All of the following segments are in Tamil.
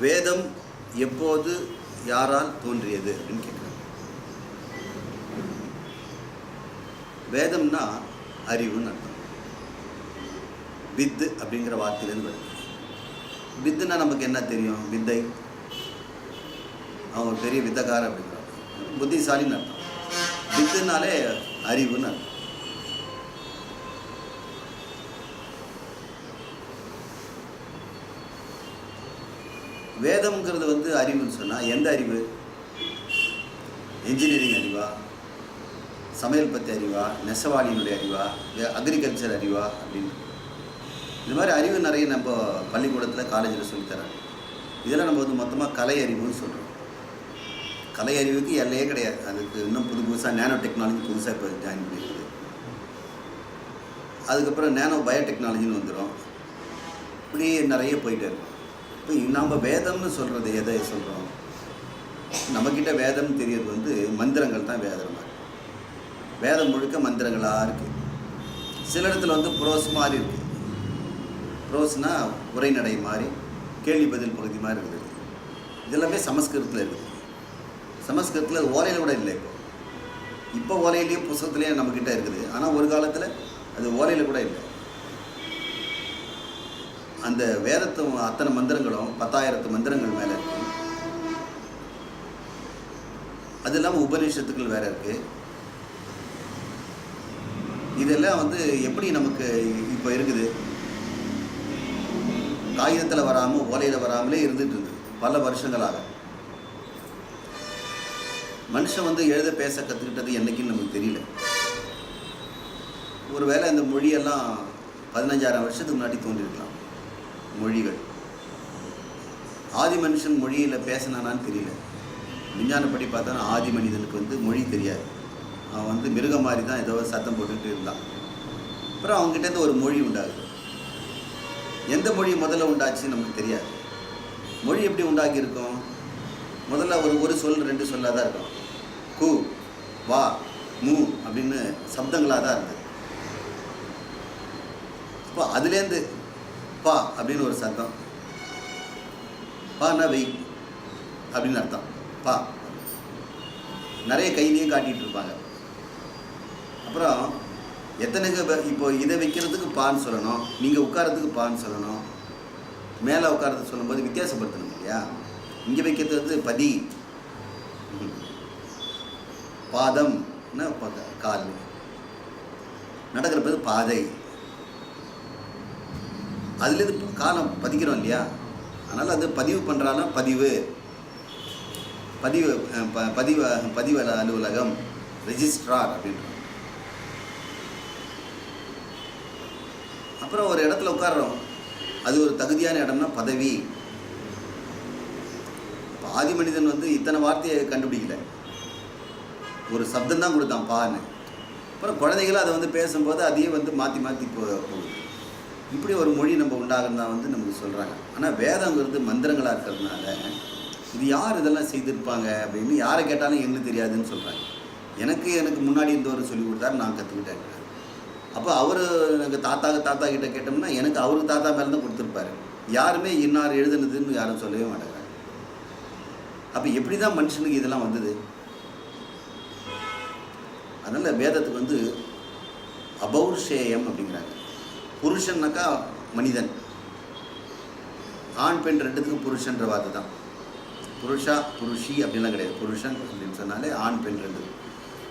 வேதம் எப்போது யாரால் தோன்றியது அப்படின்னு கேட்குறாங்க. வேதம்னா அறிவுன்னு அர்த்தம். வித்து அப்படிங்கிற வார்த்தையிலேருந்து வருது. வித்துனா நமக்கு என்ன தெரியும்? வித்தை. அவன் ஒரு பெரிய வித்தக்காரன் அப்படிங்கிறான். புத்திசாலின்னு அர்த்தம். வித்துனாலே அறிவுன்னு அர்த்தம். வேதம்ங்கிறது வந்து அறிவுன்னு சொன்னால் எந்த அறிவு? இன்ஜினியரிங் அறிவா? சமையல் பற்றி அறிவா? நெசவாளியினுடைய அறிவா? அக்ரிகல்ச்சர் அறிவா? அப்படின்னு. இது மாதிரி அறிவு நிறைய நம்ம பள்ளிக்கூடத்தில் காலேஜில் சொல்லித்தராங்க இதெல்லாம் நம்ம வந்து மொத்தமாக கலை அறிவுன்னு சொல்கிறோம் கலை அறிவுக்கு எல்லையே கிடையாது. அதுக்கு இன்னும் புது புதுசாக நேனோ டெக்னாலஜி புதுசாக இப்போ ஜாயின் பண்ணியிருக்குது அதுக்கப்புறம் நேனோ பயோடெக்னாலஜின்னு வந்துடும் இப்படியே நிறைய போயிட்டே இருக்கும். இப்போ நம்ம வேதம்னு சொல்கிறது எதை சொல்கிறோம் நம்மக்கிட்ட வேதம் தெரியறது வந்து மந்திரங்கள் தான் வேதமாக வேதம் முழுக்க மந்திரங்களாக இருக்குது சில இடத்துல வந்து ப்ரோஸ் மாதிரி இருக்குது புரோஸ்னால் உரைநடை மாதிரி கேள்வி பதில் பகுதி மாதிரி இருக்குது. இதெல்லாமே சமஸ்கிருதத்தில் இருக்குது. சமஸ்கிருதத்தில் ஓலையில் கூட இல்லை இப்போ. இப்போ ஓலையிலேயே புஸ்தகத்துலேயும் நம்மக்கிட்ட இருக்குது. ஆனால் ஒரு காலத்தில் அது ஓலையில் கூட இல்லை. அந்த வேதத்து அத்தனை மந்திரங்களும் பத்தாயிரத்து மந்திரங்கள் மேலே இருக்கு. அது இல்லாமல் உபநிஷத்துக்கள் வேற இருக்கு. இதெல்லாம் வந்து எப்படி நமக்கு இப்போ இருக்குது? காகிதத்தில் வராமல் ஓலையில் வராமலே இருந்துட்டு இருந்தது பல வருஷங்களாக. மனுஷன் வந்து எழுத பேச கற்றுக்கிட்டது என்னைக்குன்னு நமக்கு தெரியல. ஒருவேளை இந்த மொழியெல்லாம் பதினஞ்சாயிரம் வருஷத்துக்கு முன்னாடி தோன்றிருக்கலாம். மொழிகள். ஆதி மனுஷன் மொழியில் பேசினானான்னு தெரியல. விஞ்ஞானப்படி பார்த்தா ஆதி மனிதனுக்கு வந்து மொழி தெரியாது. அவன் வந்து மிருகம் மாதிரி தான் ஏதோ சத்தம் போட்டுக்கிட்டு இருந்தான். அப்புறம் அவங்ககிட்டேருந்து ஒரு மொழி உண்டாகுது. எந்த மொழி முதல்ல உண்டாச்சுன்னு நமக்கு தெரியாது. மொழி எப்படி உண்டாக்கியிருக்கும் முதல்ல ஒரு ஒரு சொல் ரெண்டு சொல்லாக தான் இருக்கும். கு வா மு அப்படின்னு சப்தங்களாக தான் இருந்தது. இப்போ அதுலேருந்து பா அப்படின்னு ஒரு சத்தம். பானா வெய் அப்படின்னு அர்த்தம். பா. நிறைய கையிலையும் காட்டிகிட்டு இருப்பாங்க. அப்புறம் எத்தனைக்கு இப்போ இதை வைக்கிறதுக்கு பான்னு சொல்லணும் நீங்கள் உட்காரத்துக்கு பான்னு சொல்லணும் மேலே உட்காரத்துக்கு சொல்லும்போது வித்தியாசப்படுத்தணும் இல்லையா? இங்கே வைக்கிறது வந்து பதி. ம். பாதம்னா கால் நடக்கிறப்பது பாதை. அதுலேருந்து காலம் பதிக்கிறோம் இல்லையா? அதனால் அது பதிவு பண்ணுறாலும் பதிவு. பதிவு ப- பதிவு பதிவு அலுவலகம் ரெஜிஸ்ட்ரார் அப்படின்றோம் அப்புறம் ஒரு இடத்துல உட்காடுறோம் அது ஒரு தகுதியான இடம்னா பதவி. ஆதி மனிதன் வந்து இத்தனை வார்த்தையை கண்டுபிடிக்கல. ஒரு சப்தம் தான் கொடுத்தான் பான்னு. அப்புறம் குழந்தைகளும் அதை வந்து பேசும்போது அதையே வந்து மாற்றி மாற்றி போ போகுது. இப்படி ஒரு மொழி நம்ம உண்டாகுன்னு வந்து நமக்கு சொல்கிறாங்க ஆனால் வேதங்கிறது மந்திரங்களாக இருக்கிறதுனால இது யார் இதெல்லாம் செய்திருப்பாங்க அப்படின்னு யாரை கேட்டாலும் என்ன தெரியாதுன்னு சொல்கிறாங்க எனக்கு எனக்கு முன்னாடி இருந்தவர் சொல்லி கொடுத்தாரு நான் கற்றுக்கிட்டேன் அப்போ அவர் எனக்கு தாத்தாக்கு தாத்தா கிட்ட கேட்டோம்னா எனக்கு அவருக்கு தாத்தா மேலே தான் கொடுத்துருப்பாரு. யாருமே இன்னார் எழுதுனதுன்னு யாரும் சொல்லவே மாட்டேங்கிறாங்க அப்போ எப்படி தான் மனுஷனுக்கு இதெல்லாம் வந்தது? அதனால் வேதத்துக்கு வந்து அபௌர்ஷேயம் அப்படிங்கிறாங்க. புருஷன்னாக்கா மனிதன். ஆண் பெண் ரெண்டுத்துக்கும் புருஷன்ற வார்த்தை தான் புருஷா புருஷி அப்படின்லாம் கிடையாது. புருஷன் அப்படின்னு சொன்னாலே ஆண் பெண் ரெண்டு.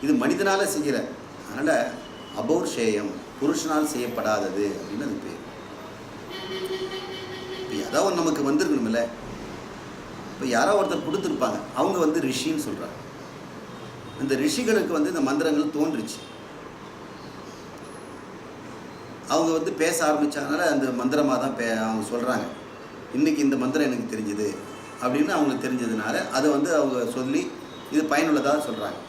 இது மனிதனால் செய்கிற அதனால் அபௌர்ஷேயம் புருஷனால் செய்யப்படாதது அப்படின்னு அது பேர். இப்போ ஏதாவது நமக்கு வந்திருக்கணும்ல. இப்போ யாரோ ஒருத்தர் கொடுத்துருப்பாங்க. அவங்க வந்து ரிஷின்னு சொல்கிறாங்க இந்த ரிஷிகளுக்கு வந்து இந்த மந்திரங்கள் தோன்றுச்சு. அவங்க வந்து பேச ஆரம்பித்ததுனால அந்த மந்திரமாக தான் பே அவங்க சொல்கிறாங்க இன்றைக்கி இந்த மந்திரம் எனக்கு தெரிஞ்சுது. அப்படின்னு அவங்களுக்கு தெரிஞ்சதுனால அதை வந்து அவங்க சொல்லி இது பயனுள்ளதாக சொல்கிறாங்க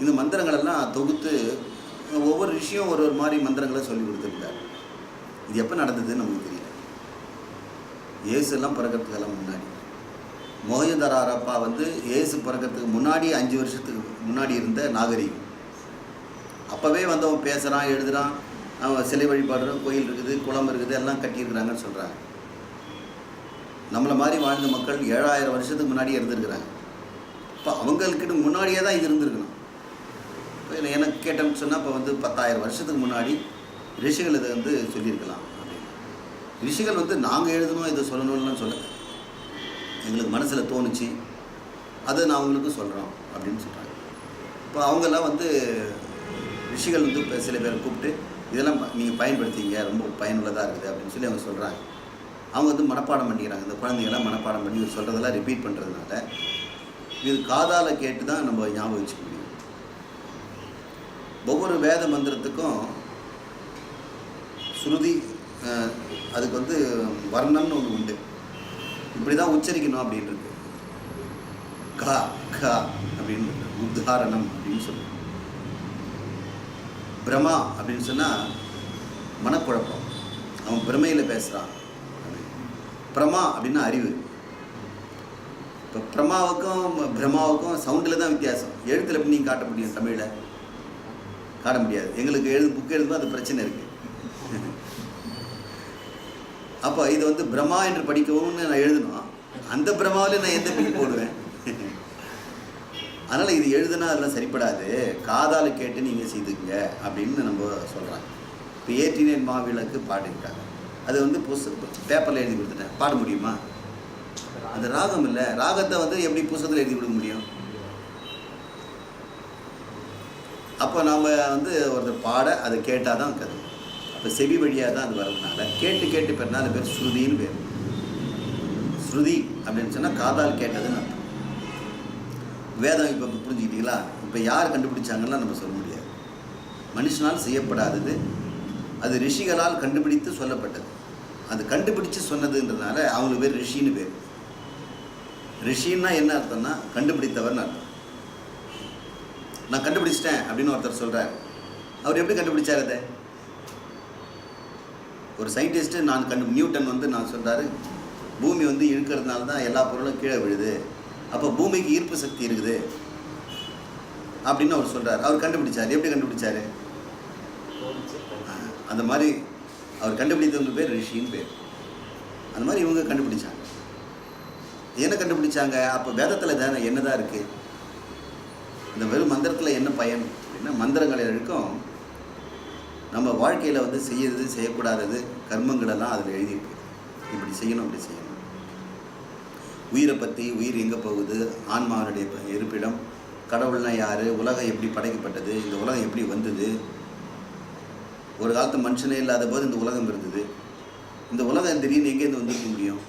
இந்த மந்திரங்களெல்லாம் தொகுத்து ஒவ்வொரு ரிஷியும் ஒரு ஒரு மாதிரி மந்திரங்களை சொல்லி கொடுத்துருக்காரு. இது எப்போ நடந்ததுன்னு நமக்கு தெரியல. ஏசு எல்லாம் பிறக்கிறதுக்கெல்லாம் முன்னாடி. மொஹஞ்சதாரோ ஹரப்பா வந்து இயேசு பிறக்கிறதுக்கு முன்னாடி அஞ்சு வருஷத்துக்கு முன்னாடி இருந்த நாகரிகம். அப்போவே வந்து அவன் பேசுகிறான் எழுதுகிறான் அவன் சிலை வழிபாடுறான் கோயில் இருக்குது குளம் இருக்குது எல்லாம் கட்டியிருக்கிறாங்கன்னு சொல்கிறாங்க நம்மளை மாதிரி வாழ்ந்த மக்கள் ஏழாயிரம் வருஷத்துக்கு முன்னாடியே இருந்திருக்கிறாங்க. இப்போ அவங்கக்கிட்ட முன்னாடியே தான் இது இருந்திருக்கணும். இப்போ இல்லை எனக்கு கேட்டோம்னு சொன்னால் இப்போ வந்து பத்தாயிரம் வருஷத்துக்கு முன்னாடி ரிஷிகள் இதை வந்து சொல்லியிருக்கலாம். அப்படின்னு ரிஷிகள் வந்து நாங்கள் எழுதணும் இதை சொல்லணும்லாம் சொல்லலை. எங்களுக்கு மனசில் தோணுச்சு. அதை நான் உங்களுக்கு சொல்கிறோம் அப்படின்னு சொல்கிறாங்க இப்போ அவங்கெல்லாம் வந்து ரிஷிகள் வந்து இப்போ சில பேரை கூப்பிட்டு இதெல்லாம் நீங்கள் பயன்படுத்திங்க ரொம்ப பயனுள்ளதாக இருக்குது அப்படின்னு சொல்லி அவங்க சொல்கிறாங்க அவங்க வந்து மனப்பாடம் பண்ணிக்கிறாங்க. இந்த குழந்தைங்களாம் மனப்பாடம் பண்ணி இவர் சொல்கிறதெல்லாம் ரிப்பீட் பண்ணுறதுனால இது காதால் கேட்டு தான் நம்ம ஞாபகம் வச்சுக்க முடியும். ஒவ்வொரு வேத மந்திரத்துக்கும் ஸ்ருதி அதுக்கு வந்து வர்ணம்னு ஒன்று உண்டு. இப்படி தான் உச்சரிக்கணும் அப்படின்னு இருக்கு. கா கா அப்படின்னு உதாரணம் அப்படின்னு சொல்லுவோம். பிரமா அப்படின்னு சொன்னால் மனக்குழப்பம். அவன் பிரமையில் பேசுகிறான் பிரமா அப்படின்னா அறிவு. இப்போ பிரமாவுக்கும் பிரம்மாவுக்கும் சவுண்டில் தான் வித்தியாசம். எழுத்தில் எப்படி நீங்கள் காட்ட முடியும் தமிழில்? காட்ட முடியாது. எங்களுக்கு எழுது புக் எழுதும்போது அது பிரச்சனை இருக்குது அப்போ இது வந்து பிரம்மா என்று படிக்கவும்னு நான் எழுதணும். அந்த பிரமாவில் நான் எந்த பின் போடுவேன்? அதனால் இது எழுதுனா அதெல்லாம் சரிப்படாது. காதால் கேட்டு நீங்கள் செய்துங்க அப்படின்னு நம்ம சொல்கிறாங்க இப்போ ஏற்றினேன் மாவிளக்கு பாடிருக்காங்க அது வந்து புஸ்த பேப்பரில் எழுதி கொடுத்துட்டேன். பாட முடியுமா? அது ராகம் இல்லை. ராகத்தை வந்து எப்படி புஸ்தகத்தில் எழுதி கொடுக்க முடியும்? அப்போ நாம் வந்து ஒருத்தர் பாட அதை கேட்டால் தான் கதை. அப்போ செவி வழியாக தான் அது வரதுனால கேட்டு கேட்டு பெறனா அது பேர் ஸ்ருதின்னு பேர். ஸ்ருதி அப்படின்னு சொன்னால் காதால் கேட்டதுன்னு வேதம் இப்போ புரிஞ்சுக்கிட்டீங்களா? இப்போ யார் கண்டுபிடிச்சாங்கன்னா நம்ம சொல்ல முடியாது. மனுஷனால் செய்யப்படாதது அது ரிஷிகளால் கண்டுபிடித்து சொல்லப்பட்டது. அது கண்டுபிடிச்சு சொன்னதுன்றதுனால அவங்களுக்கு பேர் ரிஷின்னு பேர். ரிஷின்னா என்ன அர்த்தம்னா கண்டுபிடித்தவர்னு அர்த்தம். நான் கண்டுபிடிச்சிட்டேன் அப்படின்னு ஒருத்தர் சொல்கிறார் அவர் எப்படி கண்டுபிடிச்சார் அதை? ஒரு சயின்டிஸ்ட்டு நான் கண்டு நியூட்டன் வந்து நான் சொல்கிறாரு பூமி வந்து இழுக்கிறதுனால தான் எல்லா பொருளும் கீழே விழுது. அப்போ பூமிக்கு ஈர்ப்பு சக்தி இருக்குது அப்படின்னு அவர் சொல்கிறார் அவர் கண்டுபிடிச்சார். எப்படி கண்டுபிடிச்சாரு? அந்த மாதிரி அவர் கண்டுபிடித்தவங்க பேர் ரிஷின்னு பேர். அந்த மாதிரி இவங்க கண்டுபிடிச்சாங்க. என்ன கண்டுபிடிச்சாங்க? அப்போ வேதத்தில் தானே என்னதான் இருக்குது இந்த வெறும் மந்திரத்தில் என்ன பயன்? அப்படின்னா மந்திரங்கள் இருக்கும் நம்ம வாழ்க்கையில் வந்து செய்யறது செய்யக்கூடாதது கர்மங்களெல்லாம் அதில் எழுதியிருக்கு. இப்படி செய்யணும் அப்படி செய்யணும். உயிரை பற்றி உயிர் எங்கே போகுது? ஆன்மாவினுடைய இருப்பிடம். கடவுள்னா யார்? உலகம் எப்படி படைக்கப்பட்டது? இந்த உலகம் எப்படி வந்தது? ஒரு காலத்து மனுஷனே இல்லாத போது இந்த உலகம் இருந்தது. இந்த உலகம் திடீர்னு எங்கேருந்து வந்திருக்க முடியும்?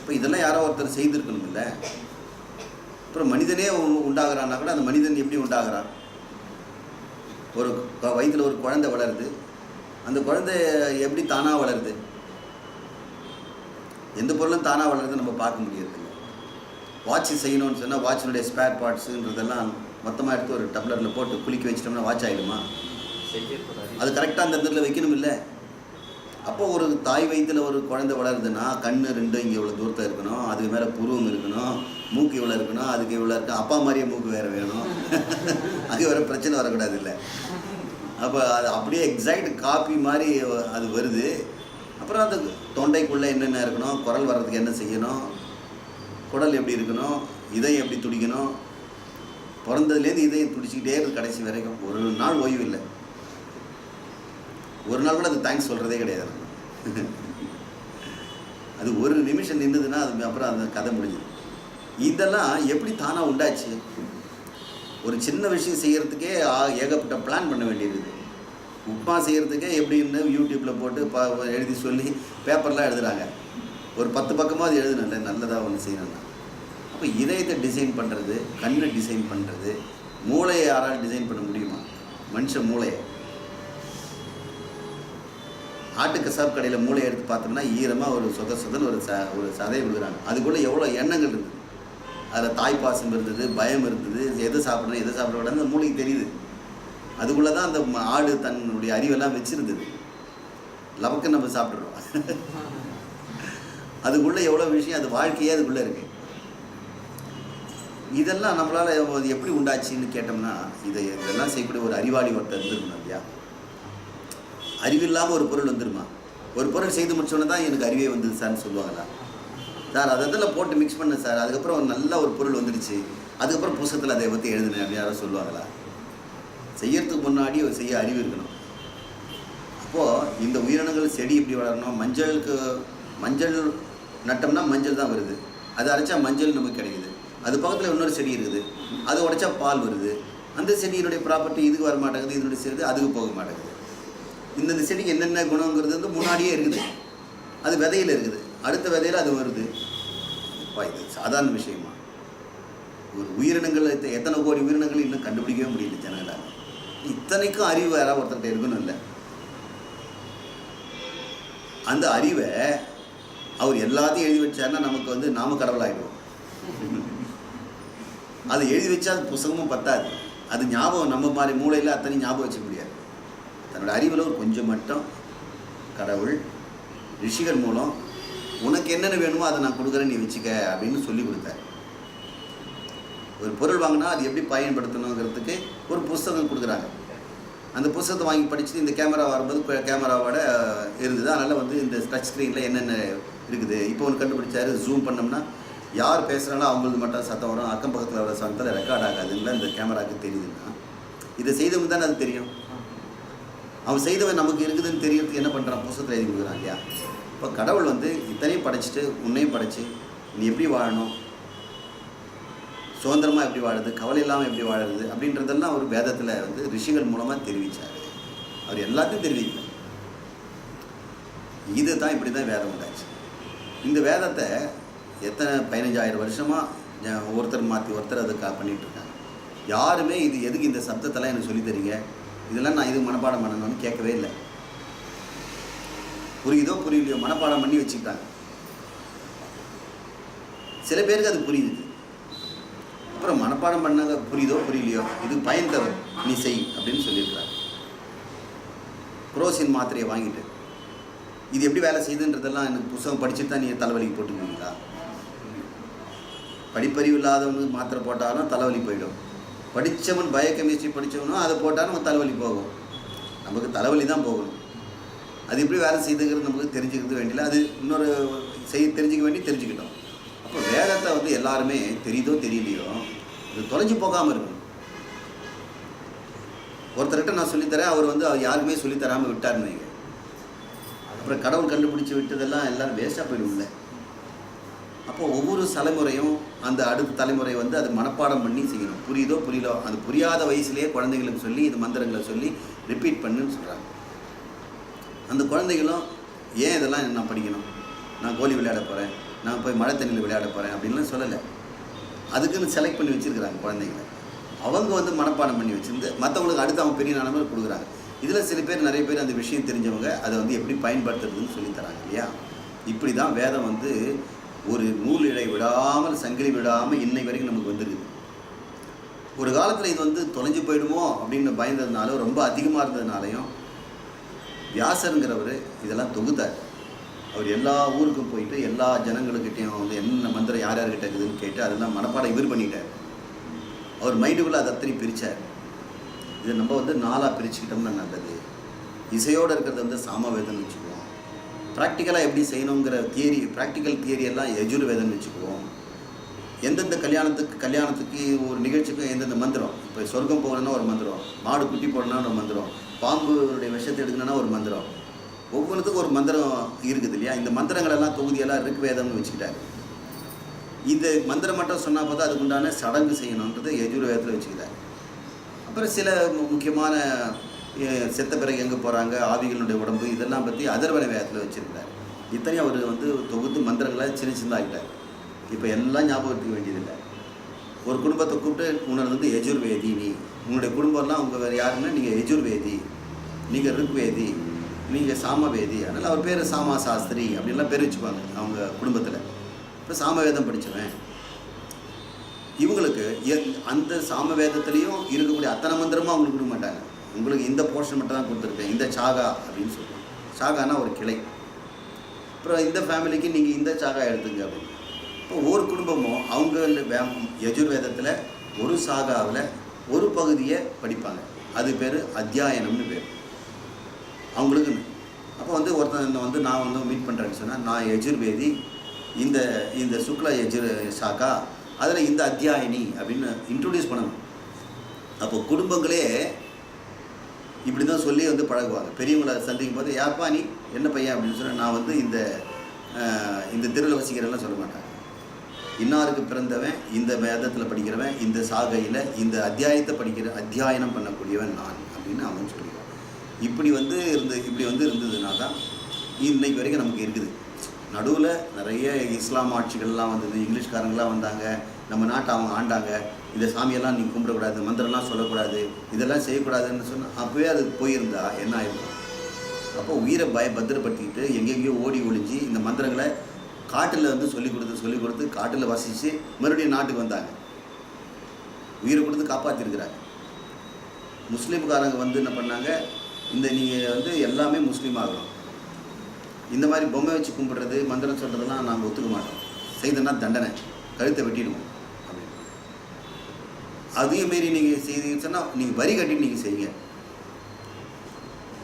இப்போ இதெல்லாம் யாரோ ஒருத்தர் செய்திருக்கணும்ல. அப்புறம் மனிதனே உண்டாகிறான்னா கூட அந்த மனிதன் எப்படி உண்டாகிறான்? ஒரு வயிற்றில் ஒரு குழந்தை வளருது. அந்த குழந்தை எப்படி தானாக வளருது? எந்த பொருளும் தானாக வளருது நம்ம பார்க்க முடியறதில்ல. வாட்ச் செய்யணும்னு சொன்னால் வாட்சினுடைய ஸ்பேர் பார்ட்ஸுன்றதெல்லாம் மொத்தமாக எடுத்து ஒரு டம்ளரில் போட்டு குளிக்க வச்சிட்டோம்னா வாட்ச் ஆகிடுமா அது கரெக்டாக அந்த இடத்துல வைக்கணும் இல்லை? அப்போ ஒரு தாய் வயிற்றில் ஒரு குழந்தை வளருதுன்னா கண்ணு ரெண்டும் இங்கே இவ்வளோ தூரத்தில் இருக்கணும் அதுக்கு மேலே புருவம் இருக்கணும் மூக்கு இவ்வளோ இருக்கணும் அதுக்கு இவ்வளோ இருக்கு. அப்பா மாதிரியே மூக்கு வேறு வேணும். அது வேறு பிரச்சனை வரக்கூடாது இல்லை. அப்போ அது அப்படியே எக்ஸாக்ட் காப்பி மாதிரி அது வருது. அப்புறம் அந்த தொண்டைக்குள்ளே என்னென்ன இருக்கணும் குரல் வர்றதுக்கு என்ன செய்யணும் குடல் எப்படி இருக்கணும் இதயம் எப்படி துடிக்கணும் பிறந்ததுலேருந்து இதயம் துடிச்சிக்கிட்டே இருக்கு கடைசி வரைக்கும். ஒரு நாள் ஓய்வு இல்லை. ஒரு நாள் கூட அது தேங்க்ஸ் சொல்கிறதே கிடையாது. அது ஒரு நிமிஷம் நின்றுதுன்னா அது அப்புறம் அந்த கதை முடிஞ்சுது. இதெல்லாம் எப்படி தானாக உண்டாச்சு? ஒரு சின்ன விஷயம் செய்கிறதுக்கே ஆ- ஏகப்பட்ட பிளான் பண்ண வேண்டியிருக்குது. உப்புமா செய்கிறதுக்கே எப்படின்னு யூடியூப்பில் போட்டு பா எழுதி சொல்லி பேப்பர்லாம் எழுதுகிறாங்க ஒரு பத்து பக்கமாக அது எழுதுனல நல்லதாக ஒன்று செய்யணும்னா. அப்போ இதயத்தை டிசைன் பண்ணுறது கண்ணை டிசைன் பண்ணுறது மூளையை யாரால் டிசைன் பண்ண முடியுமா? மனுஷ மூளையை. ஆட்டு கசாப் கடையில் மூளையை எடுத்து பார்த்தோம்னா ஈரமாக ஒரு சொத சொதன்னு ஒரு ச ஒரு சதையை விழுகிறாங்க. அதுக்குள்ளே எவ்வளோ எண்ணங்கள் இருக்குது? அதில் தாய்ப்பாசம் இருந்தது பயம் இருந்தது எதை சாப்பிடணும் எதை சாப்பிடக்கூடாது அந்த மூளைக்கு தெரியுது. அதுக்குள்ளே தான் அந்த ஆடு தன்னுடைய அறிவெல்லாம் வச்சிருந்தது. லவக்கு நம்ம சாப்பிட்றோம். அதுக்குள்ளே எவ்வளோ விஷயம் அது வாழ்க்கையே அதுக்குள்ளே இருக்குது இதெல்லாம் நம்மளால் அது எப்படி உண்டாச்சுன்னு கேட்டோம்னா இதை இதெல்லாம் செய்யக்கூடிய ஒரு அறிவாளி ஒருத்தர் இருந்திருக்கணும் இல்லையா? அறிவில்லாமல் ஒரு பொருள் வந்துருமா? ஒரு பொருள் செய்து முடிச்சோன்னே தான் எனக்கு அறிவே வந்தது சார்னு சொல்லுவாங்களா? சார் அதை இதில் போட்டு மிக்ஸ் பண்ண சார் அதுக்கப்புறம் நல்ல ஒரு பொருள் வந்துடுச்சு அதுக்கப்புறம் புஸ்தகத்தில் அதை பற்றி எழுதுனேன் அப்படின்னு யாரும் சொல்லுவாங்களா? செய்யறதுக்கு முன்னாடி ஒரு செய்ய அறிவு இருக்கணும். அப்போது இந்த உயிரினங்கள் செடி இப்படி வளரணும்? மஞ்சளுக்கு மஞ்சள் நட்டோம்னா மஞ்சள் தான் வருது. அது அரைச்சா மஞ்சள் நமக்கு கிடைக்குது. அது பக்கத்தில் இன்னொரு செடி இருக்குது. அது உடைச்சா பால் வருது. அந்த செடியினுடைய ப்ராப்பர்ட்டி இதுக்கு வர மாட்டேங்குது இதனுடைய செடி அதுக்கு போக மாட்டேங்குது. இந்தந்த செடிக்கு என்னென்ன குணங்கிறது வந்து முன்னாடியே இருக்குது. அது விதையில் இருக்குது. அடுத்த விதையில் அது வருது. அப்பா, இது சாதாரண விஷயமா? ஒரு உயிரினங்கள் எத்தனை கோடி உயிரினங்கள் இன்னும் கண்டுபிடிக்கவே முடியல ஜனங்களால். இத்தனைக்கும் அறிவு யாராவது ஒருத்தர்கிட்ட இருக்கணும் இல்லை. அந்த அறிவை அவர் எல்லாத்தையும் எழுதி வச்சாருன்னா நமக்கு வந்து நாம கடவுளாகிடுவோம் அது எழுதி வச்சா அது புஸ்தகமும் பத்தாது. அது ஞாபகம் நம்ம மாதிரி மூளையில் அத்தனை ஞாபகம் வச்சுக்க முடியாது. தன்னோட அறிவில் ஒரு கொஞ்சம் மட்டும் கடவுள் ரிஷிகள் மூலம் உனக்கு என்னென்ன வேணுமோ அதை நான் கொடுக்குறேன் நீ வச்சுக்க அப்படின்னு சொல்லி கொடுத்தாரு. ஒரு பொருள் வாங்கினா அது எப்படி பயன்படுத்தணுங்கிறதுக்கு ஒரு புஸ்தகம் கொடுக்குறாங்க. அந்த புஸ்தகத்தை வாங்கி படிச்சுட்டு இந்த கேமரா வரும்போது கேமராவோட இருந்தது. அதனால் வந்து இந்த டச் ஸ்க்ரீனில் என்னென்ன இருக்குது? இப்போ ஒன்று கண்டுபிடிச்சாரு ஜூம் பண்ணோம்னா யார் பேசுகிறாலும் அவங்களுக்கு மட்டும் சத்தம் வரும். அக்கம் பக்கத்தில் வர சத்தத்தில் ரெக்கார்ட் ஆகாதுங்களா இந்த கேமராவுக்கு தெரியுதுன்னா இதை செய்தவங்க தானே அது தெரியும். அவன் செய்தவன் நமக்கு இருக்குதுன்னு தெரியறதுக்கு என்ன பண்ணுறான் புஸ்தகத்தில் எழுதி கொடுக்குறான் இல்லையா? இப்போ கடவுள் வந்து இத்தனையும் படைச்சிட்டு உன்னையும் படைச்சி நீ எப்படி வாழணும்? சுதந்திரமாக எப்படி வாழுது கவலை இல்லாமல் எப்படி வாழுறது அப்படின்றதெல்லாம் அவர் வேதத்தில் வந்து ரிஷிகள் மூலமாக தெரிவித்தார் அவர் எல்லாத்தையும் தெரிவிக்கல. இது தான் இப்படி தான் வேதம் உண்டாச்சு இந்த வேதத்தை எத்தனை பதினஞ்சாயிரம் வருஷமாக ஒருத்தர் மாற்றி ஒருத்தர் அதை கா பண்ணிட்டு இருக்காங்க. யாருமே இது எதுக்கு இந்த சப்தத்தெல்லாம் எனக்கு சொல்லித் தரீங்க? இதெல்லாம் நான் இது மனப்பாடம் பண்ணணும்னு கேட்கவே இல்லை. புரியுதோ புரியலையோ? மனப்பாடம் பண்ணி வச்சுக்கிட்டாங்க. சில பேருக்கு அது புரியுது. அப்புறம் மனப்பாடம் பண்ணாங்க புரியுதோ புரியலையோ? இது பயன் தரும் நீ செய் அப்படின்னு சொல்லியிருக்காரு குரோசின் மாத்திரையை வாங்கிட்டு இது எப்படி வேலை செய்யுதுன்றதெல்லாம் எனக்கு புத்தகம் படிச்சுட்டு தான் நீ தலைவலிக்கு போட்டுக்குவீங்களா படிப்பறிவு இல்லாதவனுக்கு மாத்திரை போட்டாலும் தலைவலி போயிடும். படித்தவன் பயோகெமிஸ்ட்ரி படித்தவனும் அதை போட்டாலும் நம்ம தலைவலி போகும். நமக்கு தலைவலி தான் போகணும். அது எப்படி வேலை செய்துங்கிறது நமக்கு தெரிஞ்சுக்கிறது வேண்டியல அது இன்னொரு செய் தெரிஞ்சுக்க வேண்டி தெரிஞ்சுக்கிட்டோம். அப்போ வேதத்தை வந்து எல்லாருமே தெரியுதோ தெரியலையோ இது தொலைஞ்சு போகாமல் இருக்கும் ஒருத்தர்கிட்ட நான் சொல்லித்தரேன் அவர் வந்து அவர் யாருமே சொல்லித் தராமல் விட்டார்னு வைங்க. அப்புறம் கடவுள் கண்டுபிடிச்சி விட்டதெல்லாம் எல்லாரும் வேஸ்ட்டாக போயிடும்ல. அப்போ ஒவ்வொரு தலைமுறையும் அந்த அடுத்த தலைமுறை வந்து அது மனப்பாடம் பண்ணி செய்யணும். புரியுதோ புரியலோ அது புரியாத வயசுலேயே குழந்தைங்களுக்கு சொல்லி இது மந்திரங்களை சொல்லி ரிப்பீட் பண்ணுன்னு சொல்கிறாங்க அந்த குழந்தைகளும் ஏன் இதெல்லாம் நான் படிக்கணும்? நான் கோலி விளையாட போகிறேன் நான் போய் மழை தண்ணியில் விளையாட போகிறேன் அப்படின்லாம் சொல்லலை. அதுக்குன்னு செலக்ட் பண்ணி வச்சுருக்கிறாங்க குழந்தைங்களை அவங்க வந்து மனப்பாடம் பண்ணி வச்சுருந்து மற்றவங்களுக்கு அடுத்து அவங்க பெரிய நிலமை கொடுக்குறாங்க. இதில் சில பேர் நிறைய பேர் அந்த விஷயம் தெரிஞ்சவங்க அதை வந்து எப்படி பயன்படுத்துறதுன்னு சொல்லித் தராங்க இல்லையா? இப்படி தான் வேதம் வந்து ஒரு நூல் இழை விடாமல் சங்கிலி விடாமல் இன்னை வரைக்கும் நமக்கு வந்துருக்குது. ஒரு காலத்தில் இது வந்து தொலைஞ்சு போயிடுமோ அப்படின்னு பயந்ததுனால ரொம்ப அதிகமாக இருந்ததுனாலையும் வியாசருங்கிறவர் இதெல்லாம் தொகுத்தார். அவர் எல்லா ஊருக்கும் போயிட்டு எல்லா ஜனங்களுக்கிட்டையும் வந்து என்ன மந்திரம் யார் யார்கிட்ட இருக்குதுன்னு கேட்டு அதெல்லாம் மனப்பாடம் இவர் பண்ணிட்டார். அவர் மைண்டுக்குள்ளே அதை அத்தனை பிரித்தார் இது நம்ம வந்து நாளாக பிரிச்சுக்கிட்டோம்னா நல்லது இசையோடு இருக்கிறது வந்து சாமவேதம்னு வச்சுக்குவோம். ப்ராக்டிக்கலாக எப்படி செய்யணுங்கிற தியரி ப்ராக்டிக்கல் தியரி எல்லாம் யஜுர்வேதம்னு வச்சுக்குவோம். எந்தெந்த கல்யாணத்துக்கு கல்யாணத்துக்கு ஒரு நிகழ்ச்சிக்கும் எந்தெந்த மந்திரம்? இப்போ சொர்க்கம் போகணுன்னா ஒரு மந்திரம் மாடு குட்டி போடணும்னா ஒரு மந்திரம் பாம்புடைய விஷத்தை எடுக்கணும்னா ஒரு மந்திரம். ஒவ்வொன்றுத்துக்கும் ஒரு மந்திரம் இருக்குது இல்லையா? இந்த மந்திரங்களெல்லாம் தொகுதியெல்லாம் ரிக் வேதம்னு வச்சுக்கிட்டாரு. இந்த மந்திரம் மட்டும் சொன்னால் பார்த்தா அதுக்குண்டான சடங்கு செய்யணுன்றது யஜுர்வேதத்தில் வச்சுக்கிறார் அப்புறம் சில முக்கியமான செத்த பிறகு எங்கே போகிறாங்க ஆவிகளுடைய உடம்பு இதெல்லாம் பற்றி அதர்வன வேதத்தில் வச்சுருக்கிறார். இத்தனையும் அவர் வந்து தொகுத்து மந்திரங்களை சின்ன சின்னதாகிட்டார் இப்போ எல்லாம் ஞாபகம் வேண்டியதில்லை. ஒரு குடும்பத்தை கூப்பிட்டு உணர்ந்து வந்து யஜுர்வேதி நீ உங்களுடைய குடும்பம்லாம் உங்கள் வேறு யாருன்னா நீங்கள் யஜுர்வேதி நீங்கள் ருக்வேதி நீங்கள் சாமவேதி அதனால் அவர் பேர் சாமா சாஸ்திரி அப்படின்லாம் பேர் வச்சுப்பாங்க அவங்க குடும்பத்தில். இப்போ சாமவேதம் படித்தவன் இவங்களுக்கு அந்த சாமவேதத்துலேயும் இருக்கக்கூடிய அத்தனை மந்திரமும் அவங்களுக்கு கொடுக்க மாட்டாங்க. உங்களுக்கு இந்த போர்ஷன் மட்டும் தான் கொடுத்துருக்கேன் இந்த சாகா அப்படின்னு சொல்லுவாங்க. சாகானா ஒரு கிளை. அப்புறம் இந்த ஃபேமிலிக்கு நீங்கள் இந்த சாகா எடுத்துங்க அப்படின்னு. இப்போ ஒவ்வொரு குடும்பமும் அவங்க யஜுர்வேதத்தில் ஒரு சாகாவில் ஒரு பகுதியை படிப்பாங்க. அது பேர் அத்தியாயனம்னு பேர். அவங்களுக்குன்னு அப்போ வந்து ஒருத்தன் வந்து நான் வந்து மீட் பண்ணுறேன்னு சொன்னால் நான் எஜுர்வேதி இந்த இந்த சுக்ல எஜுர் சாக்கா அதில் இந்த அத்தியாயினி அப்படின்னு இன்ட்ரொடியூஸ் பண்ணணும். அப்போ குடும்பங்களே இப்படி தான் சொல்லி வந்து பழகுவாங்க. பெரியவங்களை சந்திக்கும் போது யார்ப்பா நீ? என்ன பையன்? அப்படின்னு சொன்னால் நான் வந்து இந்த இந்த தெருவில் வசிக்கிறேன்லாம் சொல்ல மாட்டாங்க. இன்னாருக்கு பிறந்தவன் இந்த வேதத்தில் படிக்கிறவன் இந்த சாகையில் இந்த அத்தியாயத்தை படிக்கிற அத்தியாயனம் பண்ணக்கூடியவன் நான் அப்படின்னு அவன் சொல்லுவான் இப்படி வந்து இருந்து இப்படி வந்து இருந்ததுனா தான் இன்னைக்கு வரைக்கும் நமக்கு இருக்குது. நடுவில் நிறைய இஸ்லாம் ஆட்சிகள்லாம் வந்தது இங்கிலீஷ்காரங்களாம் வந்தாங்க நம்ம நாட்டை அவங்க ஆண்டாங்க இந்த சாமியெல்லாம் நீங்கள் கும்பிடக்கூடாது மந்திரம்லாம் சொல்லக்கூடாது இதெல்லாம் செய்யக்கூடாதுன்னு சொன்னால் அப்போவே அது போயிருந்தா என்ன ஆயிருக்கும்? அப்போ உயிரை பய பத்திரப்படுத்திக்கிட்டு எங்கெங்கேயோ ஓடி ஒழிஞ்சு இந்த மந்திரங்களை காட்டில் வந்து சொல்லிக் கொடுத்து சொல்லிக் கொடுத்து காட்டில் வசித்து மறுபடியும் நாட்டுக்கு வந்தாங்க. உயிரை கொடுத்து காப்பாற்றிருக்கிறாங்க முஸ்லீம்காரங்க வந்து என்ன பண்ணாங்க? இந்த நீங்கள் வந்து எல்லாமே முஸ்லீம் ஆகணும். இந்த மாதிரி பொம்மை வச்சு கும்பிடுறது மந்திரம் சொல்கிறதெல்லாம் நாங்கள் ஒத்துக்க மாட்டோம். செய்தனா தண்டனை. கழுத்தை வெட்டிடுவோம். அப்படின்னு அதையும் மாரி நீங்கள் செய்தீங்கன்னு சொன்னால் நீங்கள் வரி கட்டி நீங்கள் செய்யுங்க.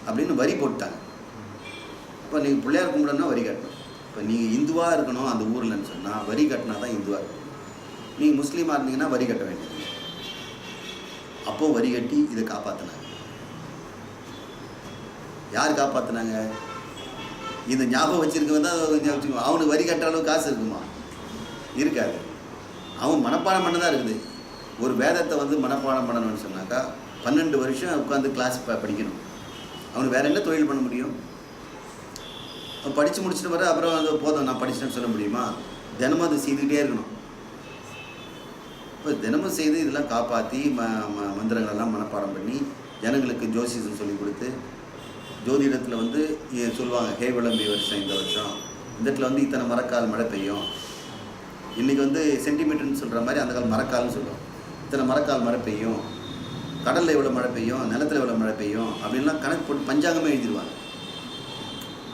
அப்படின்னு வரி போட்டாங்க இப்போ நீங்கள் பிள்ளையார் கும்பிடணும்னா வரி கட்டணும். இப்போ நீங்கள் இந்துவாக இருக்கணும் அந்த ஊரில்னு சொன்னால் வரி கட்டினா தான் இந்துவாக இருக்கணும். நீங்கள் முஸ்லீமாக இருந்தீங்கன்னா வரி கட்ட வேண்டியது அப்போது வரி கட்டி இதை காப்பாற்றினாங்க யார் காப்பாற்றினாங்க இந்த ஞாபகம் வச்சுருக்கவன் தான் அவனுக்கு வரி கட்டுற அளவுக்கு காசு இருக்குமா? இருக்காது. அவன் மனப்பாடம் பண்ண தான் இருக்குது. ஒரு வேதத்தை வந்து மனப்பாடம் பண்ணணும்னு சொன்னாக்கா பன்னெண்டு வருஷம் உட்காந்து கிளாஸ் படிக்கணும். அவனுக்கு வேற என்ன தொழில் பண்ண முடியும்? அவன் படித்து முடிச்சுட்டு வர அப்புறம் வந்து போதும் நான் படிச்சிட்டேன்னு சொல்ல முடியுமா? தினமும் அதை செய்துக்கிட்டே இருக்கணும். இப்போ தினமும் செய்து இதெல்லாம் காப்பாற்றி ம ம மந்திரங்களெல்லாம் மனப்பாடம் பண்ணி ஜனங்களுக்கு ஜோசியம் சொல்லி கொடுத்து ஜோதிடத்தில் வந்து சொல்லுவாங்க ஹே விளம்பி வருஷம் இந்த வருஷம். இந்த இடத்துல வந்து இத்தனை மரக்கால் மழை பெய்யும். இன்றைக்கி வந்து சென்டிமீட்டர்னு சொல்கிற மாதிரி அந்த கால் மரக்கால்னு சொல்லுவோம் இத்தனை மரக்கால் மழை பெய்யும். கடலில் எவ்வளோ மழை பெய்யும்? நிலத்தில் எவ்வளோ மழை பெய்யும்? அப்படின்லாம் கணக்கு போட்டு பஞ்சாங்கமே எழுதிடுவாங்க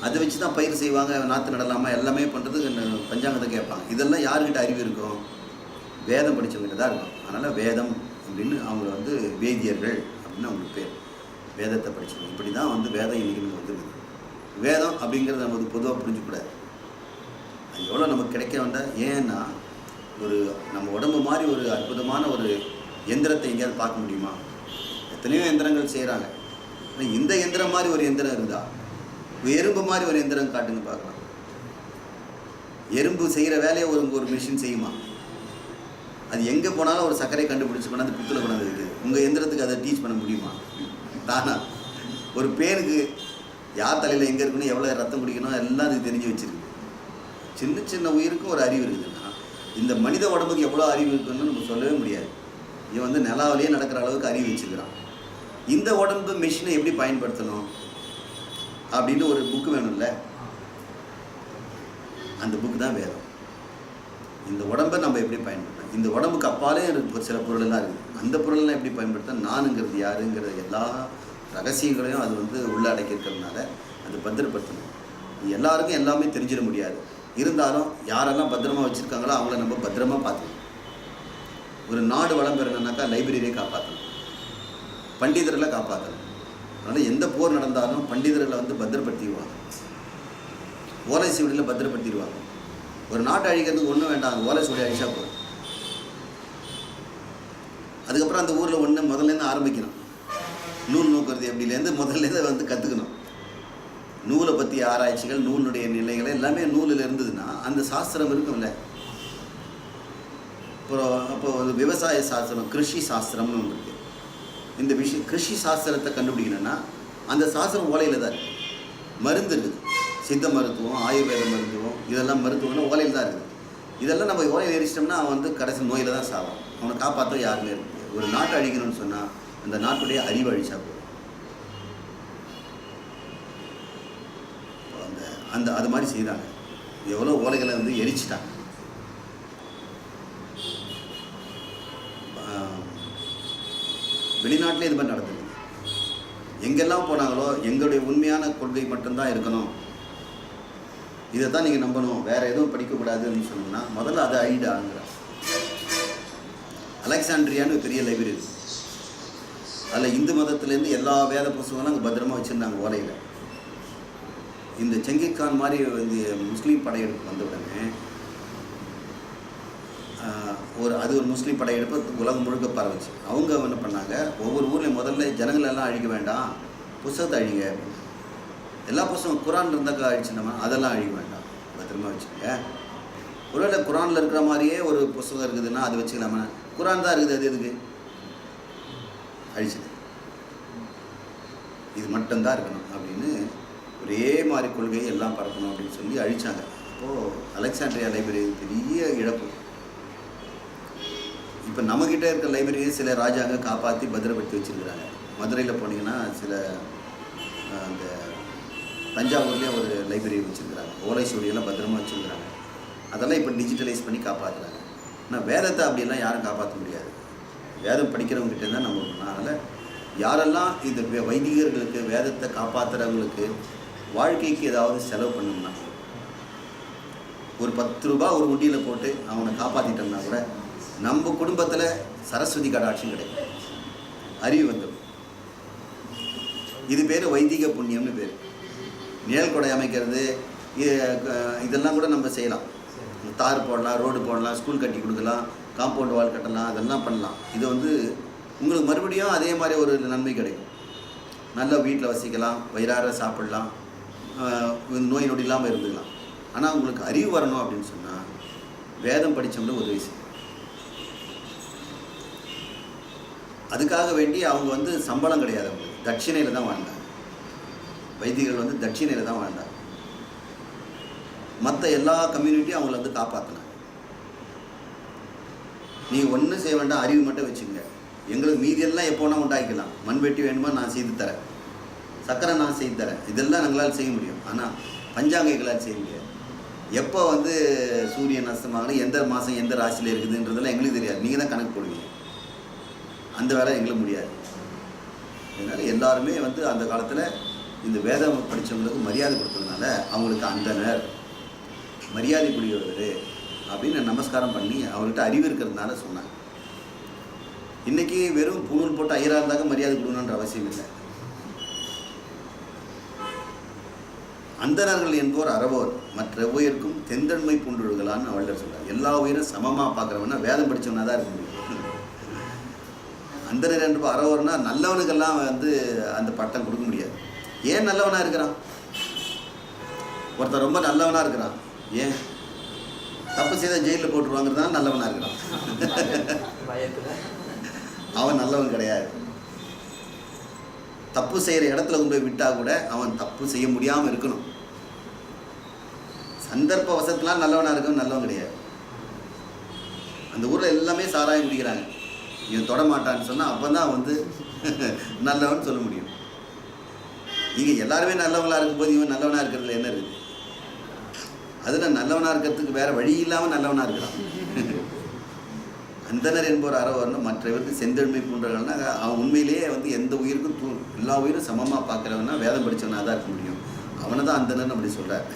அதை வச்சு தான் பயிர் செய்வாங்க நாற்று நடலாமா எல்லாமே பண்ணுறதுக்கு பஞ்சாங்கத்தை கேட்பாங்க. இதெல்லாம் யாருக்கிட்ட அறிவு இருக்கும்? வேதம் படித்தவங்ககிட்ட தான் இருக்கும். அதனால் வேதம் அப்படின்னு அவங்கள வந்து வேதியர்கள் அப்படின்னு அவங்களுக்கு பேர். வேதத்தை படிச்சவங்க இப்படி தான் வந்து வேதம் இன்னைக்கு நமக்கு வந்துருக்குது வேதம் அப்படிங்கிறத நம்ம வந்து பொதுவாக புரிஞ்சுக்கூடாது. அது எவ்வளோ நமக்கு கிடைக்க வந்தால் ஏன்னா ஒரு நம்ம உடம்பு மாதிரி ஒரு அற்புதமான ஒரு எந்திரத்தை எங்கேயாவது பார்க்க முடியுமா? எத்தனையோ எந்திரங்கள் செய்கிறாங்க ஆனால் இந்த எந்திரம் மாதிரி ஒரு எந்திரம் இருந்தால் எறும்பு மாதிரி ஒரு எந்திரம் காட்டுங்க பார்க்கலாம். எறும்பு செய்கிற வேலையை ஒரு ஒரு மிஷின் செய்யுமா? அது எங்கே போனாலும் ஒரு சர்க்கரை கண்டுபிடிச்சு கொண்டாந்து புத்தில் கொண்டாந்து இருக்குது உங்கள் எந்திரத்துக்கு அதை டீச் பண்ண முடியுமா? தானா. ஒரு பேனுக்கு யார் தலையில் எங்கே இருக்கணும் எவ்வளோ ரத்தம் குடிக்கணும் எல்லாம் அது தெரிஞ்சு வச்சிருக்கு. சின்ன சின்ன உயிருக்கும் ஒரு அறிவு இருக்குதுன்னா இந்த மனித உடம்புக்கு எவ்வளோ அறிவு இருக்குன்னு நம்ம சொல்லவே முடியாது. இவன் வந்து நிலாவிலேயே நடக்கிற அளவுக்கு அறிவு வச்சுக்கிறான். இந்த உடம்பு மிஷினை எப்படி பயன்படுத்தணும் அப்படின்னு ஒரு புக்கு வேணும்ல? அந்த புக்கு தான் வேதம். இந்த உடம்பை நம்ம எப்படி பயன்படுத்தணும்? இந்த உடம்புக்கு அப்பாலே ஒரு சில பொருளெல்லாம் இருக்குது அந்த பொருளெல்லாம் எப்படி பயன்படுத்த நானுங்கிறது யாருங்கிற எல்லா ரகசியங்களையும் அது வந்து உள்ளடக்கி இருக்கிறதுனால அது பத்திரப்படுத்தணும். எல்லாருக்கும் எல்லாமே தெரிஞ்சிட முடியாது. இருந்தாலும் யாரெல்லாம் பத்திரமா வச்சுருக்காங்களோ அவங்கள நம்ம பத்திரமா பார்த்துக்கணும். ஒரு நாடு வளம் பெறணும்னாக்கா லைப்ரரியை காப்பாற்றணும் பண்டிதர்களை காப்பாற்றணும் அதனால் எந்த போர் நடந்தாலும் பண்டிதர்களை வந்து பத்திரப்படுத்திடுவாங்க. ஓலை சுவடியில் பத்திரப்படுத்திடுவாங்க. ஒரு நாட்டை அழிக்கிறதுக்கு ஒன்றும் வேண்டாம் ஓலை சுவடி அழிச்சா போதும். அதுக்கப்புறம் அந்த ஊரில் ஒன்று முதல்லேருந்து ஆரம்பிக்கணும். நூல் நூக்கிறது எப்படிலேருந்து முதல்லேருந்து வந்து கற்றுக்கணும் நூலை பற்றிய ஆராய்ச்சிகள் நூலுடைய நிலைகள் எல்லாமே நூலில் இருந்ததுன்னா அந்த சாஸ்திரம் இருக்கும்ல. அப்புறம் அப்போ வந்து விவசாய சாஸ்திரம் கிருஷி சாஸ்திரம்னு ஒன்று இருக்குது இந்த விஷயம் கிருஷி சாஸ்திரத்தை கண்டுபிடிக்கணும்னா அந்த சாஸ்திரம் ஓலையில் தான் இருக்குது மருந்து இருக்குது. சித்த மருத்துவம் ஆயுர்வேத மருத்துவம் இதெல்லாம் மருத்துவம்னா ஓலையில் தான் இருக்குது. இதெல்லாம் நம்ம ஓலையில் எரிச்சிட்டோம்னா அவன் வந்து கடைசி நோயில் தான் சாவான். அவனை காப்பாற்ற யாருமே இருக்கும் ஒரு நாட்டை அழிக்கணும்னு சொன்னால் அந்த நாட்டுடைய அறிவு அழிச்சா போதும். அந்த அந்த அது மாதிரி செய்தாங்க. எவ்வளோ ஓலைகளை வந்து எரிச்சிட்டாங்க. வெளிநாட்டிலே இது மாதிரி நடந்தது. எங்கெல்லாம் போனாங்களோ எங்களுடைய உண்மையான கொள்கை மட்டும்தான் இருக்கணும். இதை தான் நீங்கள் நம்பணும். வேறு எதுவும் படிக்கக்கூடாதுன்னு சொன்னோம்னா முதல்ல அதை ஐடாங்க அலெக்சாண்ட்ரியான்னு பெரிய லைப்ரரி அதில் இந்து மதத்துலேருந்து எல்லா வேத புஸ்தகங்களும் அங்கே பத்திரமா வச்சுருந்தாங்க ஓலையில். இந்த செங்கிஸ்கான் மாதிரி வந்து முஸ்லீம் படையெடுப்பு வந்த உடனே ஒரு அது ஒரு முஸ்லீம் படையெடுப்பு உலகம் முழுக்க பரவச்சு. அவங்க என்ன பண்ணாங்க ஒவ்வொரு ஊர்லேயும் முதல்ல ஜனங்களெல்லாம் அழிக்க வேண்டாம் புஸ்தகத்தை அழிங்க. எல்லா புஸ்தகம் குரான் இருந்தாக்கா அழிச்சுனோமா அதெல்லாம் அழிக்க வேண்டாம். பத்திரமா வச்சுக்கோங்க. ஒருவேளை குரானில் இருக்கிற மாதிரியே ஒரு புஸ்தகம் இருக்குதுன்னா அது வச்சுக்கலாமா. குரான் தான் இருக்குது அது எதுக்கு? அழிச்சது. இது மட்டும்தான் இருக்கணும் அப்படின்னு ஒரே மாதிரி கொள்கையை எல்லாம் பரப்பணும் அப்படின்னு சொல்லி அழிச்சாங்க. அப்போது அலெக்சாண்ட்ரியா லைப்ரரி பெரிய இழப்பு. இப்போ நம்மக்கிட்ட இருக்க லைப்ரரியை சில ராஜாங்க காப்பாற்றி பத்திரப்படுத்தி வச்சுருக்கிறாங்க. மதுரையில் போனீங்கன்னா சில அந்த தஞ்சாவூர்லேயே ஒரு லைப்ரரி வச்சுருக்கிறாங்க. ஓலை பத்திரமா வச்சுருக்கிறாங்க. அதெல்லாம் இப்போ டிஜிட்டலைஸ் பண்ணி காப்பாற்றுறாங்க ஆனால் வேதத்தை அப்படிலாம் யாரும் காப்பாற்ற முடியாது. வேதம் படிக்கிறவங்ககிட்ட தான் நம்ம அதனால் யாரெல்லாம் இந்த வே- வைதிகர்களுக்கு வேதத்தை காப்பாற்றுறவங்களுக்கு வாழ்க்கைக்கு ஏதாவது செலவு பண்ணோம்னா ஒரு பத்து ரூபா ஒரு உண்டியில் போட்டு அவனை காப்பாற்றிட்டோம்னா கூட நம்ம குடும்பத்தில் சரஸ்வதி கடாட்சியும் கிடைக்கும். அறிவு வந்துடும். இது பேர் வைதிக புண்ணியம்னு பேர். நிழல் கொடை அமைக்கிறது இதெல்லாம் கூட நம்ம செய்யலாம். தார் போடலாம் ரோடு போடலாம் ஸ்கூல் கட்டி கொடுக்கலாம் காம்பவுண்ட் வால் கட்டலாம் அதெல்லாம் பண்ணலாம். இது வந்து உங்களுக்கு மறுபடியும் அதே மாதிரி ஒரு நன்மை கிடைக்கும். நல்ல வீட்டில் வசிக்கலாம் வயிறார சாப்பிடலாம் நோய் நொடி இல்லாமல் இருந்துக்கலாம். ஆனால் உங்களுக்கு அறிவு வரணும் அப்படின்னு சொன்னால் வேதம் படித்தோம்னா உதவி செய்யும். அதுக்காக வேண்டி அவங்க வந்து சம்பளம் கிடையாது அவங்களுக்கு. தட்சிணையில் தான் வாழ்ந்தாங்க. வைத்தியர்கள் வந்து தட்சிணையில் தான் வாழ்ந்தாங்க. மற்ற எல்லா கம்யூனிட்டியும் அவங்கள வந்து காப்பாற்றினாங்க நீ ஒன்றும் செய்ய வேண்டாம் அறிவு மட்டும் வச்சுங்க எங்களுக்கு மீதியெல்லாம் எப்போனா உண்டாக்கிக்கலாம் மண்வெட்டி வேணுமா நான் செய்து தரேன். சக்கரை நான் செய்து தரேன். இதெல்லாம் எங்களால் செய்ய முடியும். ஆனால் பஞ்சாங்க எங்களால் செய்ய முடியாது. எப்போ வந்து சூரியன் அஸ்தமாகணும் எந்த மாதம் எந்த ராசியில் இருக்குதுன்றதெல்லாம் எங்களுக்கு தெரியாது. நீங்கள் தான் கணக்கு போடுவீங்க. அந்த வேலை எங்களுக்கு முடியாது. அதனால் எல்லாருமே வந்து அந்த காலத்தில் இந்த வேதம் படித்தவங்களுக்கு மரியாதை கொடுத்ததுனால அவங்களுக்கு அந்தனர். மரியாதைக்குரியவர் அப்படின்னு நமஸ்காரம் பண்ணி அவர்கிட்ட அறிவு இருக்கிறதுனால சொன்னாங்க. இன்னைக்கு வெறும் பூணூல் போட்டு ஐயராக இருந்தாக்க மரியாதை கொடுக்கணுன்ற அவசியம் இல்லை. அந்தனர்கள் என்போர் அறவோர் மற்ற உயிருக்கும் தெந்தன்மை பூண்டுகளான்னு வள்ளர் சொல்றார். எல்லா உயிரும் சமமாக பார்க்குறவனா வேதம் படிச்சவனா தான் இருக்க முடியும். அந்தனர் என்று அறவோர்னா நல்லவனுக்கெல்லாம் வந்து அந்த பட்டம் கொடுக்க முடியாது. ஏன் நல்லவனாக இருக்கிறான்? ஒருத்தன் ரொம்ப நல்லவனாக இருக்கிறான். ஏன்? தப்பு செய்த ஜெயிலில் போட்டுருவாங்கிறதுனால நல்லவனா இருக்கிறான். பயத்துல. அவன் நல்லவன் கிடையாது. தப்பு செய்கிற இடத்துல கொண்டு போய் விட்டா கூட அவன் தப்பு செய்ய முடியாமல் இருக்கணும். சந்தர்ப்ப வசத்துலாம் நல்லவனா இருக்கவன் நல்லவன் கிடையாது. அந்த ஊரில் எல்லாமே சாராயம் குடிக்கிறாங்க. இவன் தொட மாட்டான்னு சொன்னால் அப்போ தான் வந்து நல்லவன் சொல்ல முடியும். இங்கே எல்லாருமே நல்லவங்களா இருக்கும்போது இவன் நல்லவனா இருக்கிறதுல என்ன இருக்குது அதில் நல்லவனாக இருக்கிறதுக்கு வேற வழி இல்லாமல் நல்லவனாக இருக்கிறான். அந்தனர் என்பவர் அறவர்னு மற்றவருக்கு செந்தெழுமை போன்றவர்கள்னா அவன் உண்மையிலேயே வந்து எந்த உயிருக்கும் தூ எல்லா உயிரும் சமமாக பார்க்குறவனா வேதம் படித்தவனாக தான் இருக்க முடியும். அவனை தான் அந்தனர்னு அப்படி சொல்கிறார்